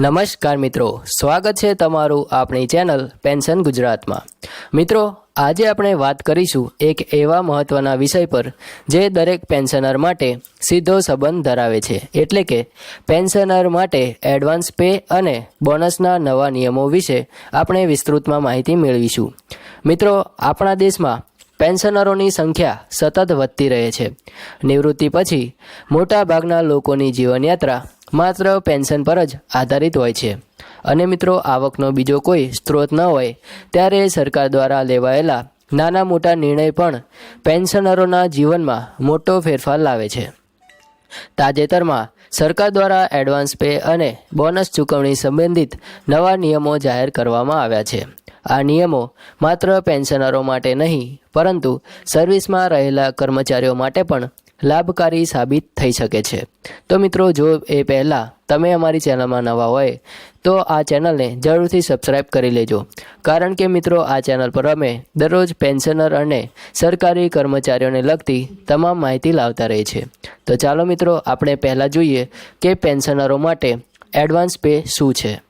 નમસ્કાર મિત્રો, સ્વાગત છે તમારું આપણી ચેનલ પેન્શન ગુજરાતમાં. મિત્રો, આજે આપણે વાત કરીશું એક એવા મહત્ત્વના વિષય પર જે દરેક પેન્શનર માટે સીધો સંબંધ ધરાવે છે. એટલે કે પેન્શનર માટે એડવાન્સ પે અને બોનસના નવા નિયમો વિશે આપણે વિસ્તૃતમાં માહિતી મેળવીશું. મિત્રો, આપણા દેશમાં પેન્શનરોની સંખ્યા સતત વધતી રહે છે. નિવૃત્તિ પછી મોટાભાગના લોકોની જીવનયાત્રા માત્ર પેન્શન પર જ આધારિત હોય છે. અને મિત્રો, આવકનો બીજો કોઈ સ્ત્રોત ન હોય, ત્યારે સરકાર દ્વારા લેવાયેલા નાના મોટા નિર્ણય પણ પેન્શનરોના જીવનમાં મોટો ફેરફાર લાવે છે. તાજેતરમાં સરકાર દ્વારા એડવાન્સ પે અને બોનસ ચૂકવણી સંબંધિત નવા નિયમો જાહેર કરવામાં આવ્યા છે. આ નિયમો માત્ર પેન્શનરો માટે નહીં, પરંતુ સર્વિસમાં રહેલા કર્મચારીઓ માટે પણ લાભકારી સાબિત થઈ શકે છે. તો મિત્રો, જો એ પહેલાં તમે અમારી ચેનલમાં નવા હોય, તો આ ચેનલને જરૂરથી સબસ્ક્રાઈબ કરી લેજો. કારણ કે મિત્રો, આ ચેનલ પર અમે દરરોજ પેન્શનર અને સરકારી કર્મચારીઓને લગતી તમામ માહિતી લાવતા રહે છે તો ચાલો મિત્રો, આપણે પહેલાં જોઈએ કે પેન્શનરો માટે એડવાન્સ પે શું છે.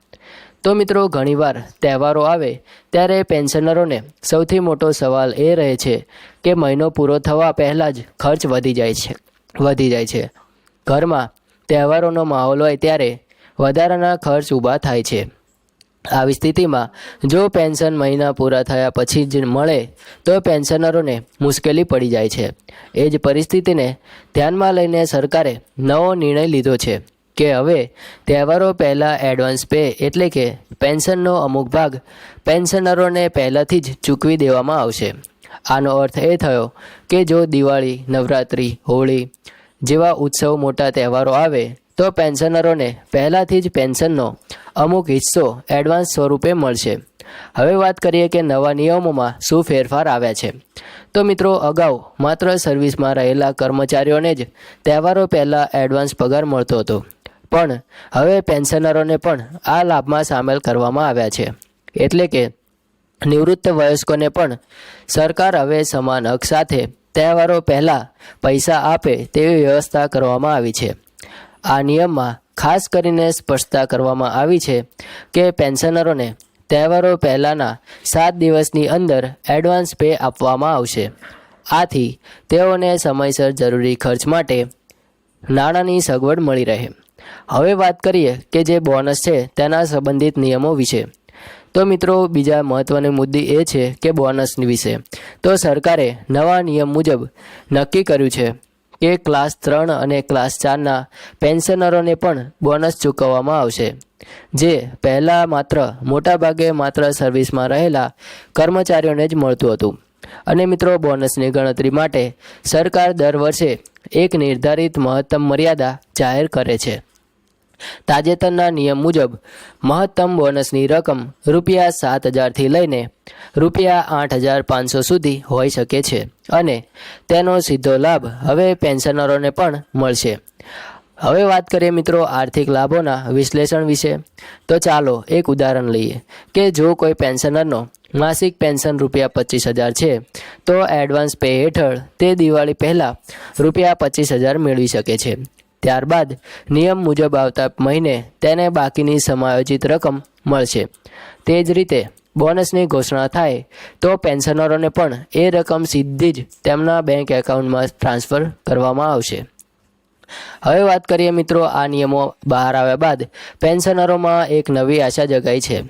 તો મિત્રો, ઘણીવાર તહેવારો આવે ત્યારે પેન્શનરોને સૌથી મોટો સવાલ એ રહે છે કે મહિનો પૂરો થવા પહેલાં જ ખર્ચ વધી જાય છે, વધી જાય છે. ઘરમાં તહેવારોનો માહોલ હોય ત્યારે વધારાના ખર્ચ ઊભા થાય છે. આવી સ્થિતિમાં જો પેન્શન મહિના પૂરા થયા પછી જ મળે, તો પેન્શનરોને મુશ્કેલી પડી જાય છે. એ જ પરિસ્થિતિને ધ્યાનમાં લઈને સરકારે નવો નિર્ણય લીધો છે. કે હવે તહેવારો પહેલાં એડવાન્સ પે એટલે કે પેન્શનનો અમુક ભાગ પેન્શનરોને પહેલાંથી જ ચૂકવી દેવામાં આવશે. આનો અર્થ એ થયો કે જો દિવાળી, નવરાત્રિ, હોળી જેવા ઉત્સવ મોટા તહેવારો આવે, તો પેન્શનરોને પહેલાંથી જ પેન્શનનો અમુક હિસ્સો એડવાન્સ સ્વરૂપે મળશે. હવે વાત કરીએ કે નવા નિયમોમાં શું ફેરફાર આવ્યા છે. તો મિત્રો, અગાઉ માત્ર સર્વિસમાં રહેલા કર્મચારીઓને જ તહેવારો પહેલાં એડવાન્સ પગાર મળતો હતો. પણ હવે પેન્શનરોને પણ આ લાભમાં સામેલ કરવામાં આવ્યા છે. એટલે કે નિવૃત્ત વયસ્કોને પણ સરકાર હવે સમાન હક સાથે તહેવારો પહેલાં પૈસા આપે તેવી વ્યવસ્થા કરવામાં આવી છે. આ નિયમમાં ખાસ કરીને સ્પષ્ટતા કરવામાં આવી છે કે પેન્શનરોને તહેવારો પહેલાંના સાત દિવસની અંદર એડવાન્સ પે આપવામાં આવશે. આથી તેઓને સમયસર જરૂરી ખર્ચ માટે નાણાંની સગવડ મળી રહે. હવે વાત કરીએ કે જે બોનસ છે, તેના સંબંધિત નિયમો વિશે. તો મિત્રો, બીજા મહત્ત્વનો મુદ્દે એ છે કે બોનસ વિશે. તો સરકારે નવા નિયમ મુજબ નક્કી કર્યું છે કે ક્લાસ ત્રણ અને ક્લાસ ચારના પેન્શનરોને પણ બોનસ ચૂકવવામાં આવશે. જે પહેલાં માત્ર, મોટાભાગે માત્ર સર્વિસમાં રહેલા કર્મચારીઓને જ મળતું હતું. અને મિત્રો બોનસની ગણતરી માટે સરકાર દર વર્ષે એક નિર્ધારિત મહત્તમ મર્યાદા જાહેર કરે છે. તાજેતરના નિયમ મુજબ મહત્તમ બોનસની રકમ રૂપિયા સાત હજારથી લઈને રૂપિયા આઠ હજાર પાંચસો સુધી હોઈ શકે છે અને તેનો સીધો લાભ હવે પેન્શનરોને પણ મળશે. હવે વાત કરીએ મિત્રો આર્થિક લાભોના વિશ્લેષણ વિશે. તો ચાલો એક ઉદાહરણ લઈએ કે જો કોઈ પેન્શનરનો માસિક પેન્શન રૂપિયા પચીસ હજાર છે, તો એડવાન્સ પે હેઠળ તે દિવાળી પહેલાં રૂપિયા પચીસ હજાર મેળવી શકે છે. ત્યારબાદ નિયમ મુજબ આવતા મહિને તેને બાકીની સમાયોજિત રકમ મળશે. તે જ રીતે બોનસની ઘોષણા થાય તો પેન્શનરોને પણ એ રકમ સીધી જ તેમના બેંક એકાઉન્ટમાં ટ્રાન્સફર કરવામાં આવશે. હવે વાત કરીએ મિત્રો આ નિયમો બહાર આવ્યા બાદ પેન્શનરોમાં એક નવી આશા જગાઈ છે.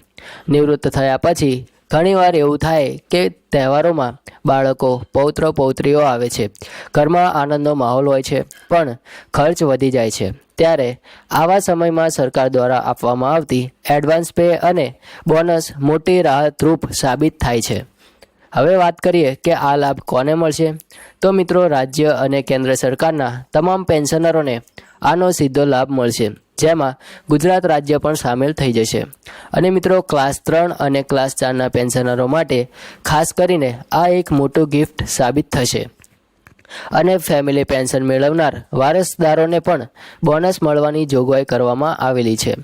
નિવૃત્ત થયા પછી ઘણીવાર એવું થાય કે તહેવારોમાં બાળકો પૌત્ર પૌત્રીઓ આવે છે. ઘરમાં આનંદનો માહોલ હોય છે, પણ ખર્ચ વધી જાય છે. ત્યારે આવા સમયમાં સરકાર દ્વારા આપવામાં આવતી એડવાન્સ પે અને બોનસ મોટી રાહતરૂપ સાબિત થાય છે. હવે વાત કરીએ કે આ લાભ કોને મળશે? તો મિત્રો, રાજ્ય અને કેન્દ્ર સરકારના તમામ પેન્શનરોને આનો સીધો લાભ મળશે. જેમાં ગુજરાત રાજ્ય પણ સામેલ થઈ જશે. અને મિત્રો ક્લાસ ત્રણ અને ક્લાસ ચારના પેન્શનરો માટે ખાસ કરીને આ એક મોટું ગિફ્ટ સાબિત થશે. અને ફેમિલી પેન્શન મેળવનાર વારસદારોને પણ બોનસ મળવાની જોગવાઈ કરવામાં આવેલી છે.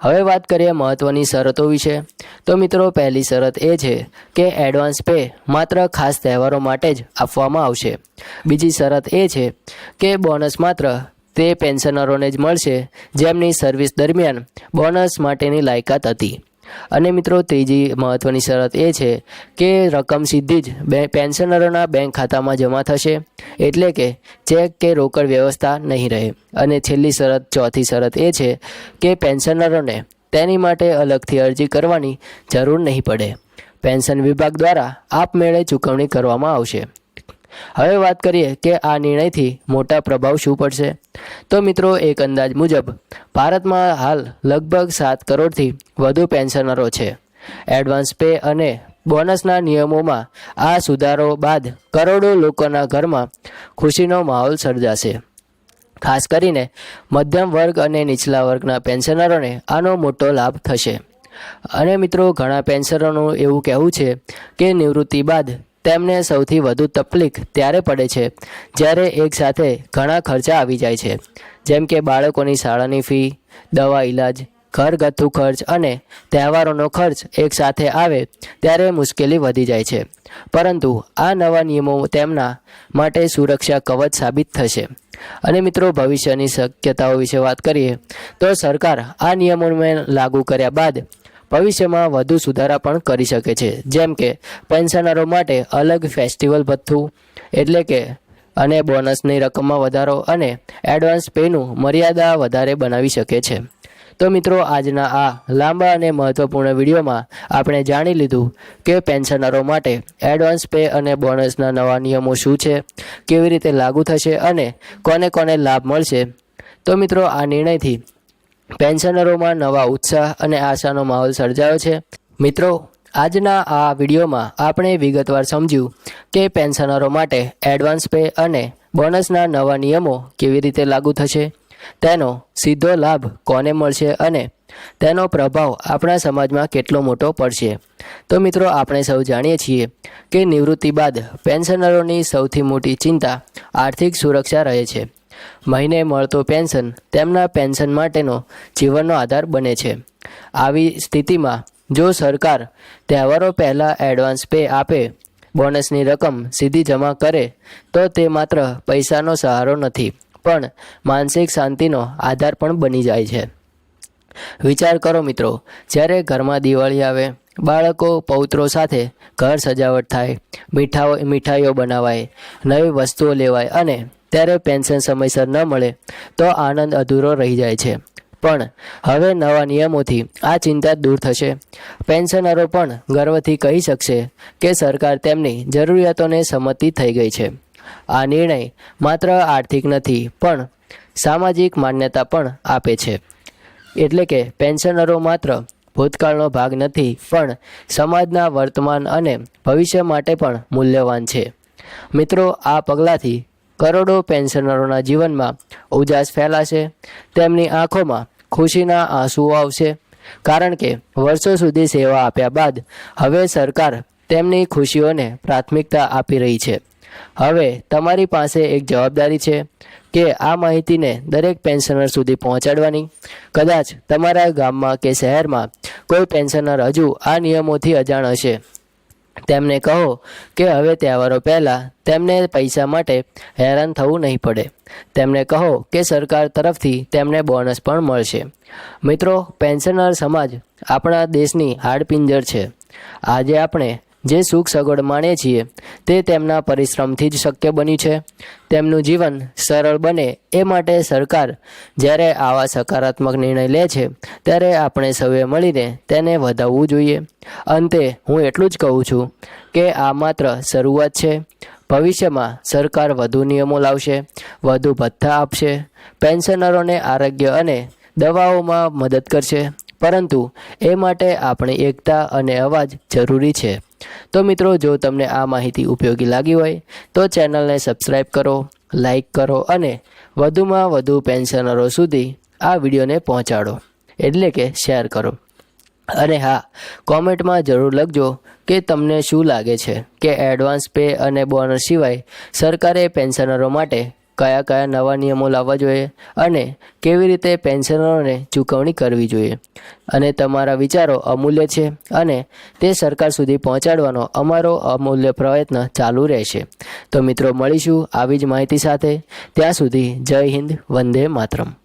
હવે વાત કરીએ મહત્ત્વની શરતો વિશે. તો મિત્રો, પહેલી શરત એ છે કે એડવાન્સ પે માત્ર ખાસ તહેવારો માટે જ આપવામાં આવશે. બીજી શરત એ છે કે બોનસ માત્ર તે પેન્શનરોને જ મળશે, જેમની સર્વિસ દરમિયાન બોનસ માટેની લાયકાત હતી. અને મિત્રો, ત્રીજી મહત્ત્વની શરત એ છે કે રકમ સીધી જ બે પેન્શનરોના બેંક ખાતામાં જમા થશે, એટલે કે ચેક કે રોકડ વ્યવસ્થા નહીં રહે. અને છેલ્લી શરત, ચોથી શરત એ છે કે પેન્શનરોને તેની માટે અલગથી અરજી કરવાની જરૂર નહીં પડે. પેન્શન વિભાગ દ્વારા આપમેળે ચૂકવણી કરવામાં આવશે. હવે વાત કરીએ કે આ નિર્ણયથી મોટા પ્રભાવ શું પડશે? તો મિત્રો, એક અંદાજ મુજબ, ભારતમાં હાલ લગભગ સાત કરોડથી વધુ પેન્શનરો છે. એડવાન્સ પે અને બોનસના નિયમોમાં આ સુધારો બાદ કરોડો લોકોના ઘરમાં ખુશીનો માહોલ સર્જાશે. ખાસ કરીને મધ્યમ વર્ગ અને નીચલા વર્ગના પેન્શનરોને આનો મોટો લાભ થશે. અને મિત્રો, ઘણા પેન્શનરોનું એવું કહેવું છે કે નિવૃત્તિ બાદ તેમને સૌથી વધુ તકલીફ ત્યારે પડે છે, જ્યારે એકસાથે ઘણા ખર્ચા આવી જાય છે. જેમ કે બાળકોની શાળાની ફી, દવા ઈલાજ ઘરગથ્થુ ખર્ચ અને તહેવારોનો ખર્ચ એકસાથે આવે ત્યારે મુશ્કેલી વધી જાય છે. પરંતુ આ નવા નિયમો તેમના માટે સુરક્ષા કવચ સાબિત થશે. અને મિત્રો, ભવિષ્યની શક્યતાઓ વિશે વાત કરીએ, તો સરકાર આ નિયમોને લાગુ કર્યા બાદ ભવિષ્યમાં વધુ સુધારા પણ કરી શકે છે. જેમ કે પેન્શનરો માટે અલગ ફેસ્ટિવલ ભથ્થું, એટલે કે, અને બોનસની રકમમાં વધારો અને એડવાન્સ પેનું મર્યાદા વધારે બનાવી શકે છે. તો મિત્રો, આજના આ લાંબા અને મહત્વપૂર્ણ વિડીયોમાં આપણે જાણી લીધું કે પેન્શનરો માટે એડવાન્સ પે અને બોનસના નવા નિયમો શું છે, કેવી રીતે લાગુ થશે અને કોને કોને લાભ મળશે. તો મિત્રો, આ નિર્ણયથી પેન્શનરોમાં નવા ઉત્સાહ અને આશાનો માહોલ સર્જાયો છે. મિત્રો, આજના આ વિડીયોમાં આપણે વિગતવાર સમજ્યું કે પેન્શનરો માટે એડવાન્સ પે અને બોનસના નવા નિયમો કેવી રીતે લાગુ થશે. તેનો સીધો લાભ કોને મળશે અને તેનો પ્રભાવ આપણા સમાજમાં કેટલો મોટો પડશે. તો મિત્રો, આપણે સૌ જાણીએ છીએ કે નિવૃત્તિ બાદ પેન્શનરોની સૌથી મોટી ચિંતા આર્થિક સુરક્ષા રહે છે. મહિને મળતું પેન્શન તેમના પેન્શન માટેનો જીવનનો આધાર બને છે. આવી સ્થિતિમાં જો સરકાર તહેવારો પહેલાં એડવાન્સ પે આપે બોનસની રકમ સીધી જમા કરે, તો તે માત્ર પૈસાનો સહારો નથી, પણ માનસિક શાંતિનો આધાર પણ બની જાય છે. વિચાર કરો મિત્રો, જ્યારે ઘરમાં દિવાળી આવે, બાળકો, પૌત્રો સાથે ઘર સજાવટ થાય, મીઠાઓ, મીઠાઈઓ બનાવાય, નવી વસ્તુઓ લેવાય અને ત્યારે પેન્શન સમયસર ન મળે, તો આનંદ અધૂરો રહી જાય છે. પણ હવે નવા નિયમોથી આ ચિંતા દૂર થશે. પેન્શનરો પણ ગર્વથી કહી શકશે કે સરકાર તેમની જરૂરિયાતોને સંમતિ થઈ ગઈ છે. આ નિર્ણય માત્ર આર્થિક નથી, પણ સામાજિક માન્યતા પણ આપે છે. એટલે કે પેન્શનરો માત્ર ભૂતકાળનો ભાગ નથી, પણ સમાજના વર્તમાન અને ભવિષ્ય માટે પણ મૂલ્યવાન છે. મિત્રો, આ પગલાંથી કરોડો પેન્શનરોના જીવનમાં ઉજાસ ફેલાશે, તેમની આંખોમાં ખુશીના આંસુઓ આવશે. કારણ કે વર્ષો સુધી સેવા આપ્યા બાદ હવે સરકાર તેમની ખુશીઓને પ્રાથમિકતા આપી રહી છે. હવે તમારી પાસે એક જવાબદારી છે કે આ માહિતીને દરેક પેન્શનર સુધી પહોંચાડવાની. કદાચ તમારા ગામમાં કે શહેરમાં કોઈ પેન્શનર હજુ આ નિયમોથી અજાણ હશે. તેમને કહો કે હવે તહેવારો પહેલાં તેમને પૈસા માટે હેરાન થવું નહીં પડે. તેમને કહો કે સરકાર તરફથી તેમને બોનસ પણ મળશે. મિત્રો પેન્શનર સમાજ આપણા દેશની હાડપિંજર છે. આજે આપણે જે સુખ સગવડ માણીએ છીએ, તે તેમના પરિશ્રમથી જ શક્ય બન્યું છે. તેમનું જીવન સરળ બને એ માટે સરકાર જ્યારે આવા સકારાત્મક નિર્ણય લે છે, ત્યારે આપણે સૌએ મળીને તેને વધાવવું જોઈએ. અંતે, હું એટલું જ કહું છું કે આ માત્ર શરૂઆત છે. ભવિષ્યમાં સરકાર વધુ નિયમો લાવશે, વધુ ભથ્થા આપશે, પેન્શનરોને આરોગ્ય અને દવાઓમાં મદદ કરશે. પરંતુ એ માટે આપણી એકતા અને અવાજ જરૂરી છે. તો મિત્રો, જો તમને આ માહિતી ઉપયોગી લાગી હોય, તો ચેનલને સબસ્ક્રાઈબ કરો લાઈક કરો અને વધુમાં વધુ પેન્શનરો સુધી આ વિડીયોને પહોંચાડો. એટલે કે શેર કરો. અને હા, કોમેન્ટમાં જરૂર લખજો કે તમને શું લાગે છે કે એડવાન્સ પે અને બોનસ સિવાય સરકારે પેન્શનરો માટે કયા કયા નવા નિયમો લાવવા જોઈએ અને કેવી રીતે પેન્શનરોને ચૂકવણી કરવી જોઈએ. અને તમારા વિચારો અમૂલ્ય છે અને તે સરકાર સુધી પહોંચાડવાનો અમારો અમૂલ્ય પ્રયત્ન ચાલુ રહેશે. તો મિત્રો, મળીશું આવી જ માહિતી સાથે. ત્યાં સુધી જય હિન્દ, વંદે માતરમ.